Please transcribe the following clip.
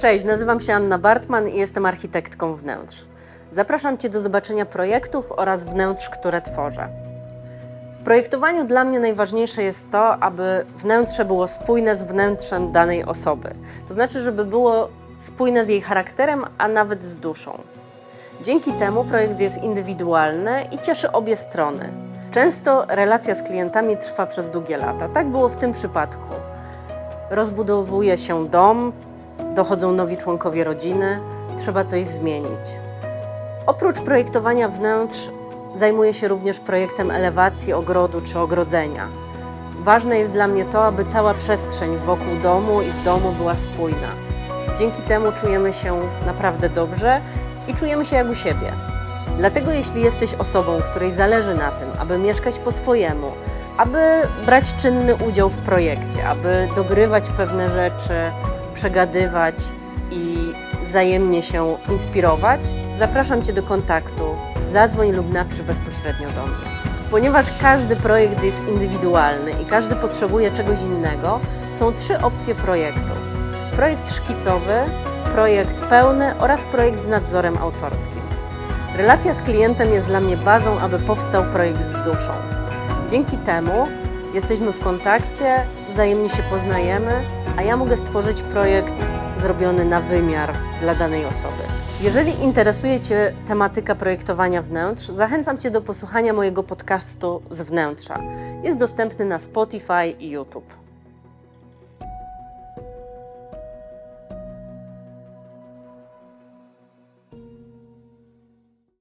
Cześć, nazywam się Anna Bartman i jestem architektką wnętrz. Zapraszam Cię do zobaczenia projektów oraz wnętrz, które tworzę. W projektowaniu dla mnie najważniejsze jest to, aby wnętrze było spójne z wnętrzem danej osoby. To znaczy, żeby było spójne z jej charakterem, a nawet z duszą. Dzięki temu projekt jest indywidualny i cieszy obie strony. Często relacja z klientami trwa przez długie lata. Tak było w tym przypadku. Rozbudowuje się dom, dochodzą nowi członkowie rodziny, trzeba coś zmienić. Oprócz projektowania wnętrz zajmuję się również projektem elewacji ogrodu czy ogrodzenia. Ważne jest dla mnie to, aby cała przestrzeń wokół domu i w domu była spójna. Dzięki temu czujemy się naprawdę dobrze i czujemy się jak u siebie. Dlatego jeśli jesteś osobą, której zależy na tym, aby mieszkać po swojemu, aby brać czynny udział w projekcie, aby dogrywać pewne rzeczy, przegadywać i wzajemnie się inspirować, zapraszam Cię do kontaktu. Zadzwoń lub napisz bezpośrednio do mnie. Ponieważ każdy projekt jest indywidualny i każdy potrzebuje czegoś innego, są trzy opcje projektu: projekt szkicowy, projekt pełny oraz projekt z nadzorem autorskim. Relacja z klientem jest dla mnie bazą, aby powstał projekt z duszą. Dzięki temu jesteśmy w kontakcie, wzajemnie się poznajemy, a ja mogę stworzyć projekt zrobiony na wymiar dla danej osoby. Jeżeli interesuje Cię tematyka projektowania wnętrz, zachęcam Cię do posłuchania mojego podcastu z wnętrza. Jest dostępny na Spotify i YouTube.